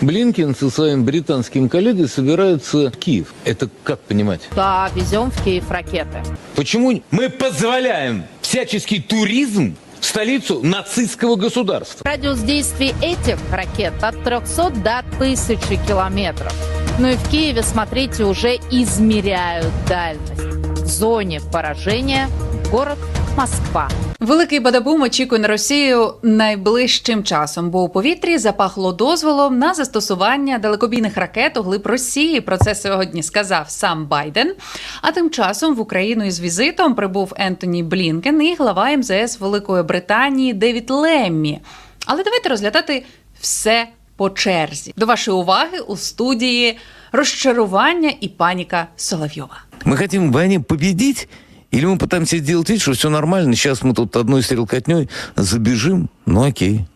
Блинкин со своим британским коллегой собираются в Киев. Это как понимать? Да, везем в Киев ракеты. Почему мы позволяем всяческий туризм в столицу нацистского государства? Радиус действий этих ракет от 300 до 1000 километров. Ну и в Киеве, смотрите, уже измеряют дальность. В зоне поражения город Москва. Великий бадабум очікує на Росію найближчим часом, бо у повітрі запахло дозволом на застосування далекобійних ракет у глиб Росії. Про це сьогодні сказав сам Байден. А тим часом в Україну із візитом прибув Ентоні Блінкен і глава МЗС Великої Британії Девід Леммі. Але давайте розглядати все по черзі. До вашої уваги у студії розчарування і паніка Соловйова. Мы хотим в войне победить, или мы пытаемся сделать вид, что все нормально, сейчас мы тут одной стрелкотней забежим, ну окей.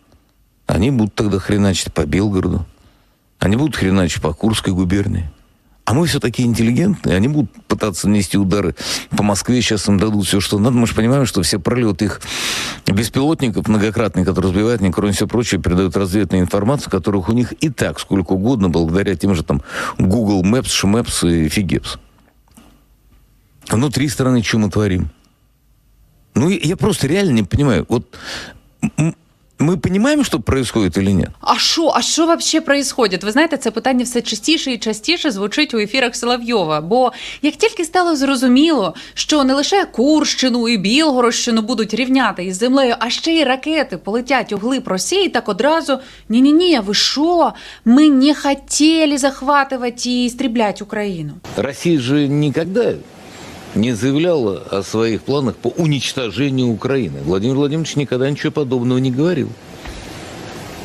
Они будут тогда хреначить по Белгороду, они будут хреначить по Курской губернии. А мы все такие интеллигентные, они будут пытаться нанести удары по Москве, сейчас им дадут все, что надо. Мы же понимаем, что все пролеты их беспилотников многократные, которые сбивают, не кроме всего прочего, передают разведную информацию, которых у них и так сколько угодно, благодаря тем же там Google Maps, Шмэпс и Фигепс. Внутри страны что мы творим? Ну, я я просто реально не понимаю. Вот м- мы понимаем, что происходит или нет? А що, а що вообще происходит? Ви знаєте, це питання все частіше і частіше звучить у ефірах Соловйова. Бо як тільки стало зрозуміло, що не лише Курщину і Білгородщину будуть рівняти із землею, а ще й ракети полетять у глиб Росії, так одразу ні-ні-ні, ви що? Ми не хотіли захватувати і стріблять Україну. Россия же никогда не заявляла о своих планах по уничтожению Украины. Владимир Владимирович никогда ничего подобного не говорил.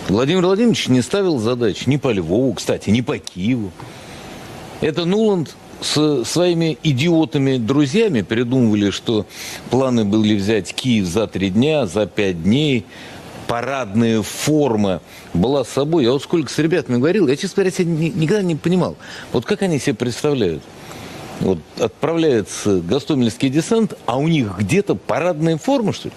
Владимир Владимирович не ставил задач ни по Львову, кстати, ни по Киеву. Это Нуланд с своими идиотами-друзьями придумывали, что планы были взять Киев за три дня, за пять дней. Парадная форма была с собой. Я вот сколько с ребятами говорил, я, честно говоря, никогда не понимал. Вот как они себе представляют? Вот отправляется Гастомельский десант, а у них где-то парадная форма, что ли?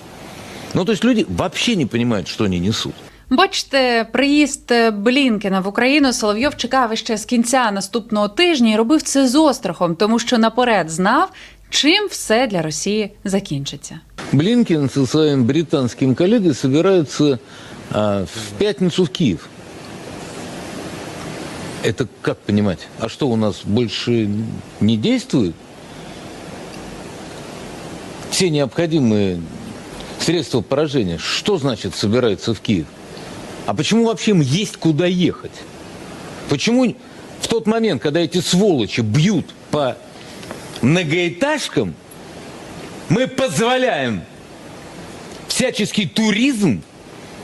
Ну, то есть люди вообще не понимают, что они несут. Бачите, приїзд Блінкена в Україну Соловйов чекав ще з кінця наступного тижня і робив це з острахом, тому що наперед знав, чим все для Росії закінчиться. Блинкин со своим британским коллегой собираются а, в пятницу в Киев. Это как понимать? А что у нас больше не действует? Все необходимые средства поражения. Что значит собираются в Киев? А почему вообще им есть куда ехать? Почему в тот момент, когда эти сволочи бьют по многоэтажкам, мы позволяем всяческий туризм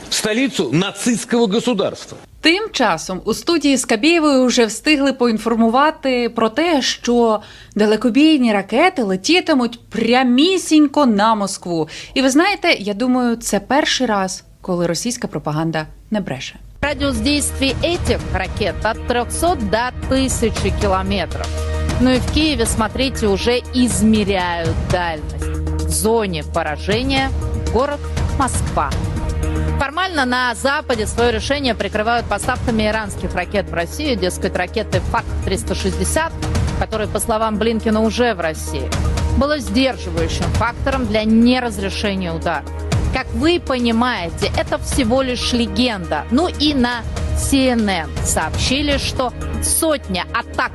в столицу нацистского государства. Тим часом у студії з Кабєєвою вже встигли поінформувати про те, що далекобійні ракети летітимуть прямісінько на Москву. І ви знаєте, я думаю, це перший раз, коли російська пропаганда не бреше. Радиус действий этих ракет от 300 до 1000 километров. Ну и в Киеве, смотрите, уже измеряют дальность. В зоне поражения город Москва. Формально на Западе свое решение прикрывают поставками иранских ракет в Россию, дескать, ракеты ФАК-360, которые, по словам Блинкина, уже в России, было сдерживающим фактором для неразрешения удара. Как вы понимаете, это всего лишь легенда. Ну и на CNN сообщили, что сотня атак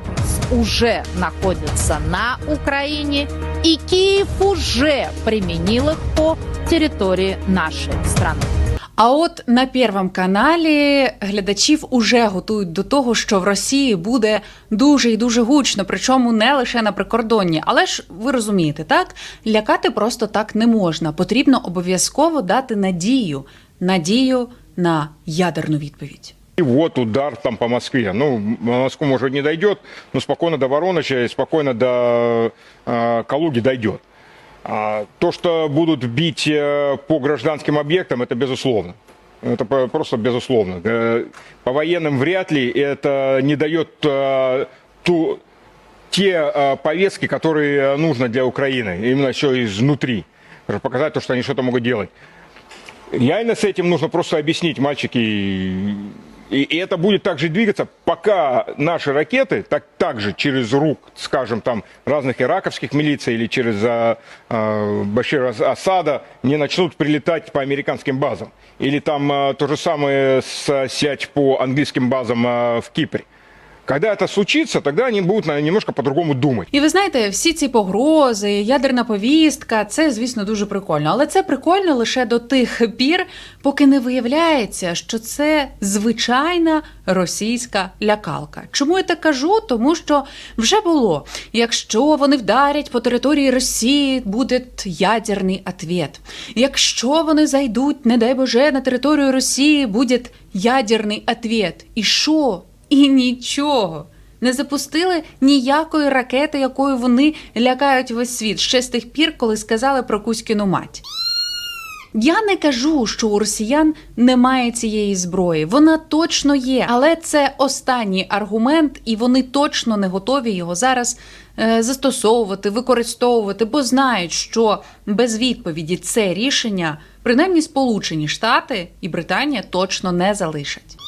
уже находится на Украине, и Киев уже применил их по территории нашей страны. А от на Первом каналі глядачів уже готують до того, що в Росії буде дуже і дуже гучно, причому не лише на прикордонні. Але ж ви розумієте, так лякати просто так не можна. Потрібно обов'язково дати надію, надію на ядерну відповідь. И вот удар там по Москве. Ну, Москву, может, не дойдет, но спокойно до Воронежа и спокойно до э, Калуги дойдет. А то, что будут бить э, по гражданским объектам, это безусловно. Это просто безусловно. Э, По военным вряд ли это не дает э, ту, те повестки, которые нужно для Украины, именно еще изнутри. Показать то, что они что-то могут делать. Реально с этим нужно просто объяснить, мальчики. И, и это будет также двигаться, пока наши ракеты так, также через рук, скажем, там разных ираковских милиций или через а, а, Башира Ас- Асада не начнут прилетать по американским базам. Или там а, то же самое с- сядь по английским базам а, в Кипре. Когда это случится, тогда они будут наверное, немножко по-другому думать. І ви знаєте, всі ці погрози, ядерна повістка, це, звісно, дуже прикольно. Але це прикольно лише до тих пір, поки не виявляється, що це звичайна російська лякалка. Чому я так кажу? Тому що вже було. Якщо вони вдарять по території Росії, буде ядерний ответ. Якщо вони зайдуть, не дай Боже, на територію Росії, буде ядерний ответ. І що? І нічого. Не запустили ніякої ракети, якою вони лякають весь світ ще з тих пір, коли сказали про Кузькіну мать. Я не кажу, що у росіян немає цієї зброї. Вона точно є, але це останній аргумент, і вони точно не готові його зараз е, застосовувати, використовувати, бо знають, що без відповіді це рішення, принаймні Сполучені Штати і Британія точно не залишать.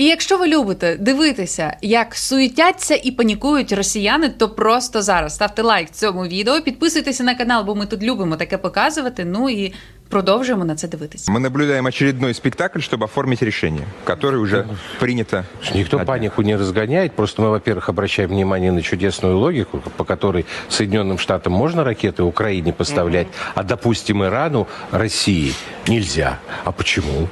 І якщо ви любите дивитися, як суетяться і панікують росіяни, то просто зараз ставте лайк цьому відео, підписуйтеся на канал, бо ми тут любимо таке показувати. Ну і продовжуємо на це дивитися. Мы наблюдаем очередной спектакль, чтобы оформить решение, которое уже принято. Никто на днях. панику не разгоняет. Просто мы, во-первых, обращаем внимание на чудесную логику, по которой Соединенным Штатам можно ракеты Украине поставлять, а, допустим, Ирану, России нельзя. А почему?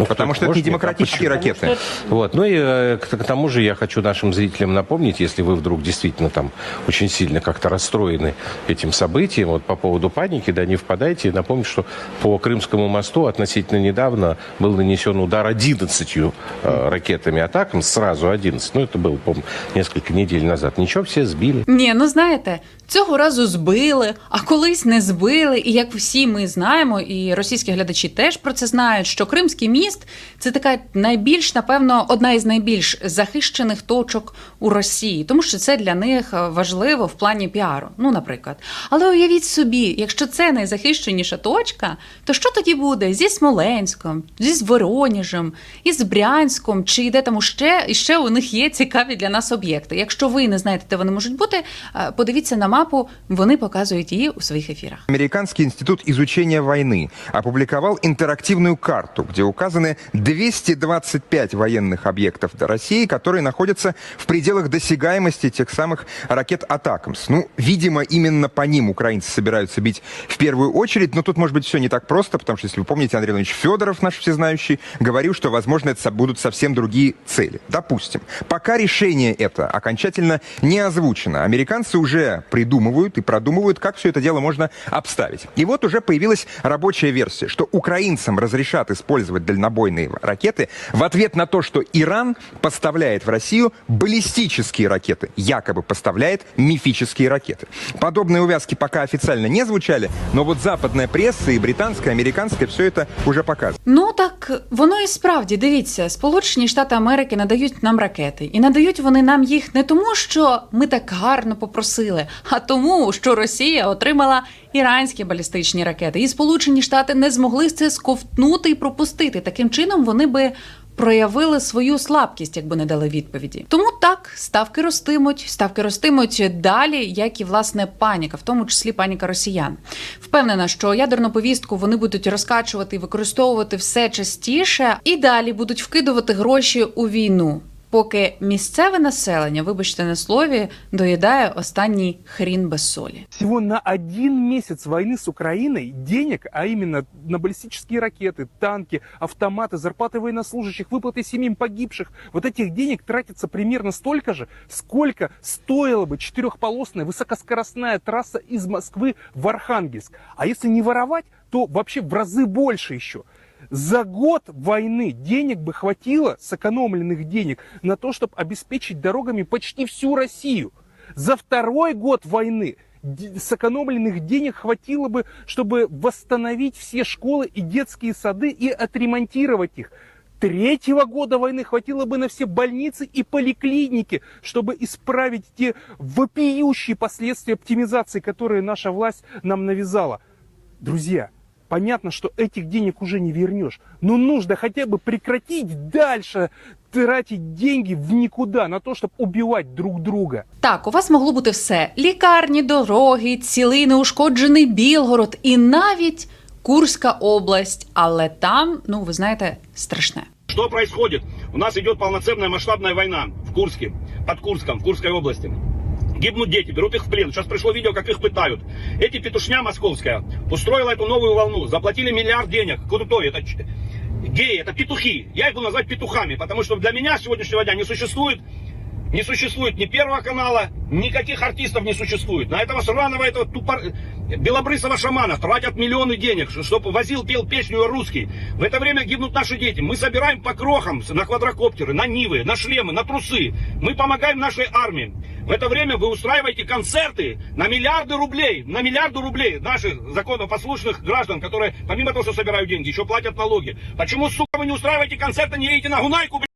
Ну, Потому что это не? А демократические почему? ракеты. Вот. Ну и э, к, к тому же я хочу нашим зрителям напомнить, если вы вдруг действительно там очень сильно как-то расстроены этим событием, вот по поводу паники, да, не впадайте, напомнить, что по Крымскому мосту относительно недавно был нанесен удар 11 э, ракетами атакам, сразу 11, ну это было, по несколько недель назад. Ничего, все сбили. Ні, ну знаєте, цього разу збили, а колись не збили. І як всі ми знаємо, і російські глядачі теж про це знають, що Кримський міст це така найбільш, напевно, одна із найбільш захищених точок у Росії, тому що це для них важливо в плані піару. Ну, наприклад. Але уявіть собі, якщо це найзахищеніша точка, то що тоді буде зі Смоленськом, зі Воронежем, із Брянськом, чи де там ще, і ще у них є цікаві для нас об'єкти. Якщо ви не знаєте, де вони можуть бути, е, подивіться на мапу, вони показують її у своїх ефірах. Американский институт изучения войны опубликовал интерактивную карту, где указаны 225 военных объектов до России, которые находятся в пределах досягаемости тех самых ракет «Атакамс». Ну, видимо, именно по ним украинцы собираются бить в первую очередь, но тут, может быть, все не так просто, потому что, если вы помните, Андрей Иванович Федоров, наш всезнающий, говорил, что, возможно, это со- будут совсем другие цели. Допустим. Пока решение это окончательно не озвучено, американцы уже придумывают и продумывают, как все это дело можно обставить. И вот уже появилась рабочая версия, что украинцам разрешат использовать дальнобойные ракеты в ответ на то, что Иран поставляет в Россию баллистические ракеты, якобы поставляет мифические ракеты. Подобные увязки пока официально не звучали, но вот западная пресса и британская, американская все это уже показывает. Ну так воно і справді дивіться, Сполучені Штати Америки надають нам ракети, і надають вони нам їх не тому, що ми так гарно попросили, а тому, що Росія отримала іранські балістичні ракети, і Сполучені Штати не змогли це сковтнути і пропустити. Таким чином вони би. Проявили свою слабкість, якби не дали відповіді. Тому так ставки ростимуть, ставки ростимуть далі, як і власне паніка, в тому числі паніка росіян. Впевнена, що ядерну повістку вони будуть розкачувати і використовувати все частіше, і далі будуть вкидувати гроші у війну Поки місцеве населення, вибачте на слові, доїдає останній хрін без солі. Всего на один месяц войны с Украиной денег, а именно на баллистические ракеты, танки, автоматы, зарплаты военнослужащих, выплаты семьям погибших, вот этих денег тратится примерно столько же, сколько стоила бы четырехполосная высокоскоростная трасса из Москвы в Архангельск. А если не воровать, то вообще в разы больше еще. За год войны денег бы хватило, сэкономленных денег, на то, чтобы обеспечить дорогами почти всю Россию. За второй год войны сэкономленных денег хватило бы, чтобы восстановить все школы и детские сады и отремонтировать их. Третьего года войны хватило бы на все больницы и поликлиники, чтобы исправить те вопиющие последствия оптимизации, которые наша власть нам навязала. Друзья, Понятно, что этих денег уже не вернешь. Но нужно хотя бы прекратить дальше тратить деньги в никуда на то, чтобы убивать друг друга. Так, у вас могло бути все: лікарні, дороги, цілий неушкоджений Білгород і навіть Курська область. Але там, ну ви знаєте, страшне. Что происходит? У нас идет полноценная масштабная война в Курске, под Курском, в Курской области. Гибнут дети, берут их в плен. Сейчас пришло видео, как их пытают. Эти петушня московская устроила эту новую волну. Заплатили миллиард денег. Крутой, это ч- геи, это петухи. Я их буду назвать петухами, потому что для меня с сегодняшнего дня не существует не существует ни Первого канала, никаких артистов не существует. На этого сраного, этого тупор... белобрысого шамана тратят миллионы денег, чтобы возил, пел песню русский. В это время гибнут наши дети. Мы собираем по крохам на квадрокоптеры, на нивы, на шлемы, на трусы. Мы помогаем нашей армии. В это время вы устраиваете концерты на миллиарды рублей, на миллиарды рублей наших законопослушных граждан, которые помимо того, что собирают деньги, еще платят налоги. Почему, сука, вы не устраиваете концерты, не едете на Гунайку, блядь?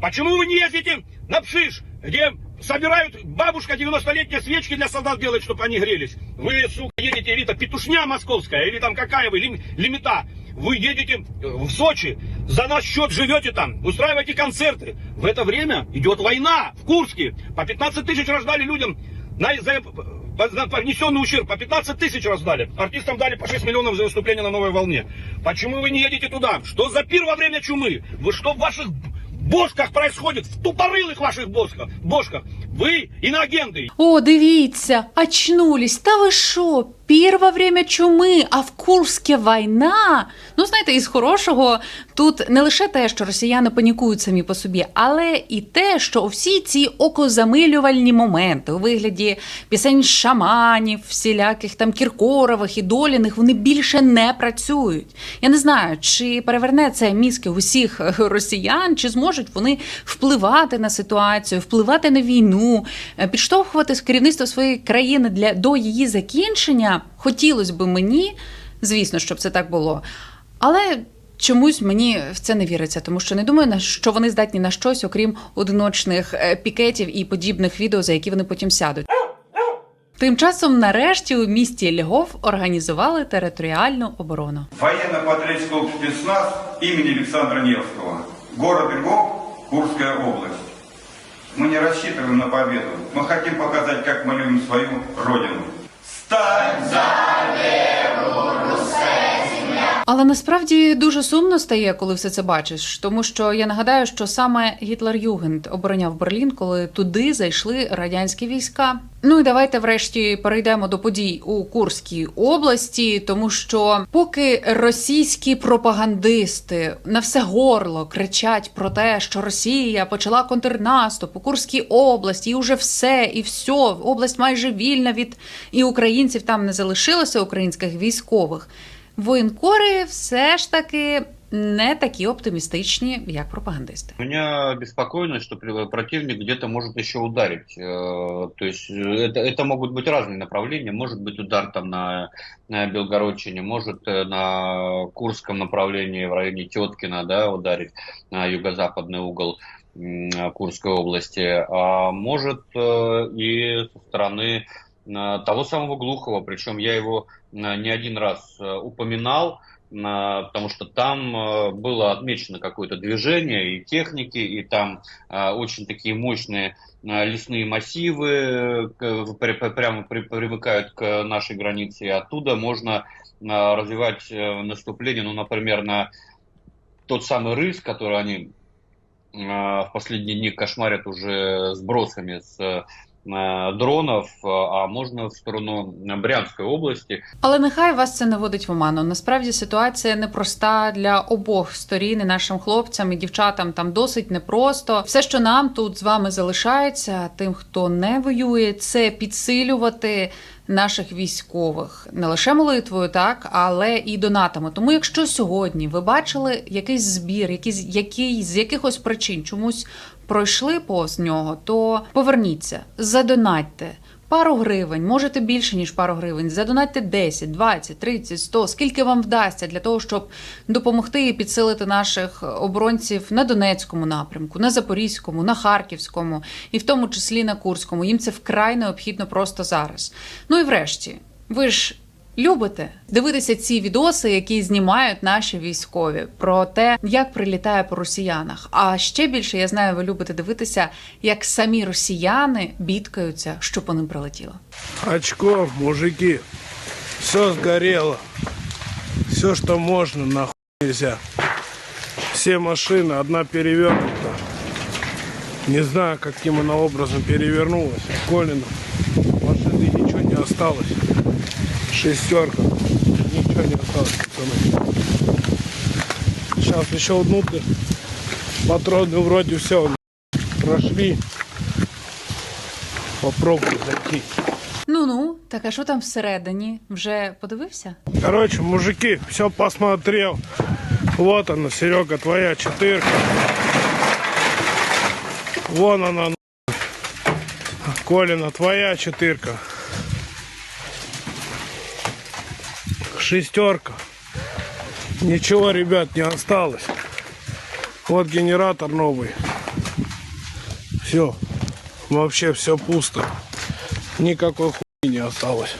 Почему вы не ездите на Пшиш, где собирают бабушка 90-летние свечки для солдат делает, чтобы они грелись? Вы, сука, едете, элита, петушня московская, или там какая вы, лим- лимита. Вы едете э, в Сочи, за наш счет живете там, устраиваете концерты. В это время идет война в Курске. По 15 тысяч раздали людям на, по- за понесенный ущерб. По 15 тысяч раздали. Артистам дали по 6 миллионов за выступление на новой волне. Почему вы не едете туда? Что за пир во время чумы? Вы что в ваших бошках происходит? В тупорылых ваших бошках? бошках? Вы иноагенты. О, дивіться, очнулись. Та ви що? Пір во время чуми, а в Курське війна. Ну, знаєте, із хорошого тут не лише те, що росіяни панікують самі по собі, але і те, що всі ці окозамилювальні моменти у вигляді пісень шаманів, всіляких там Кіркорових і Доліних, вони більше не працюють. Я не знаю, чи переверне це мізки усіх росіян, чи зможуть вони впливати на ситуацію, впливати на війну, е, підштовхувати керівництво своєї країни для до її закінчення. Хотілося б мені, звісно, щоб це так було. Але чомусь мені в це не віриться, тому що не думаю, що вони здатні на щось, окрім одиночних е, пікетів і подібних відео, за які вони потім сядуть. Тим часом, нарешті, у місті Львов організували територіальну оборону. Военно-патриотический спецназ имени Александра Невского Город Львов, Курская область. Мы не рассчитываем на победу. Мы хотим показать, как мы любим свою родину. Стань за але насправді дуже сумно стає, коли все це бачиш, тому що я нагадаю, що саме Гітлер-Югенд обороняв Берлін, коли туди зайшли радянські війська. Ну і давайте врешті перейдемо до подій у Курській області, тому що поки російські пропагандисти на все горло кричать про те, що Росія почала контрнаступ у Курській області, і уже все, і все, область майже вільна від і українців там не залишилося українських військових. Воєнкори все ж таки не такі оптимістичні, як пропагандисти. Меня беспокойно, что при- противник где-то может еще ударить. Э, То есть э, это, это могут быть разные направления. Может быть удар там на, на Белгородчине, может э, на Курском направлении в районе Теткина да, ударить на юго-западный угол м, Курской области. А может э, и со стороны э, того самого Глухова. Причем я его э, не один раз э, упоминал. На- потому что там э, было отмечено какое-то движение и техники, и там э, очень такие мощные э, лесные массивы э, прямо при- примыкают к нашей границе, и оттуда можно э, развивать э, наступление, ну, например, на тот самый рыс, который они э, в последние дни кошмарят уже сбросами с э, дронов, э, а можно в сторону Брянской области, Але нехай вас це не водить в оману. Насправді ситуація непроста для обох сторін, і нашим хлопцям і дівчатам там досить непросто. Все, що нам тут з вами залишається, тим, хто не воює, це підсилювати. Наших військових не лише молитвою, так але і донатами. Тому, якщо сьогодні ви бачили якийсь збір, якийсь який з якихось причин чомусь пройшли повз нього, то поверніться, задонатьте. Пару гривень, можете більше, ніж пару гривень. Задонатьте 10, 20, 30, 100, скільки вам вдасться для того, щоб допомогти і підсилити наших оборонців на Донецькому напрямку, на Запорізькому, на Харківському і в тому числі на Курському. Їм це вкрай необхідно просто зараз. Ну і врешті, ви ж любите дивитися ці відоси, які знімають наші військові, про те, як прилітає по росіянах. А ще більше я знаю, ви любите дивитися, як самі росіяни бідкаються, що по ним прилетіло. Очко, мужики. Все сгорело. Все, что можно, нахуй нельзя. Все машины, одна перевернута. Не знаю, каким она образом перевернулась. Колина. Машины ничего не осталось. Шестерка. Ничего не осталось, пацаны. Сейчас еще внутрь. Патроны вроде все прошли. Попробую зайти. Ну ну, так а що там всередині? Вже подивився? Короче, мужики, все посмотрел. Вот она, Серега, твоя четырка. Вон она. Колина, твоя четырка. Шестерка. Ничего, ребят, не осталось. Вот генератор новый. Все. Вообще все пусто. Никакой хуйни не осталось.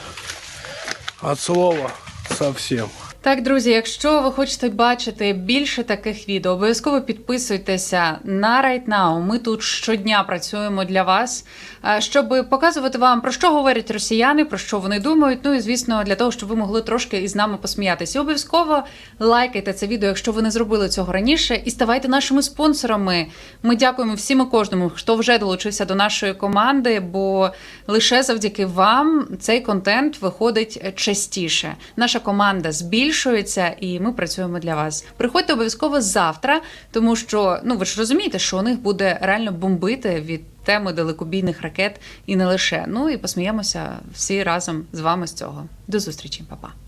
От слова совсем. Так, друзі, якщо ви хочете бачити більше таких відео, обов'язково підписуйтеся на Right Now. Ми тут щодня працюємо для вас, е, щоб показувати вам про що говорять росіяни, про що вони думають. Ну і звісно, для того, щоб ви могли трошки із нами посміятися. Обов'язково лайкайте це відео, якщо ви не зробили цього раніше, і ставайте нашими спонсорами. Ми дякуємо всім і кожному, хто вже долучився до нашої команди, бо лише завдяки вам цей контент виходить частіше. Наша команда збільшується, і ми працюємо для вас. Приходьте обов'язково завтра, тому що ну ви ж розумієте, що у них буде реально бомбити від теми далекобійних ракет і не лише. Ну і посміємося всі разом з вами з цього. До зустрічі, Па-па.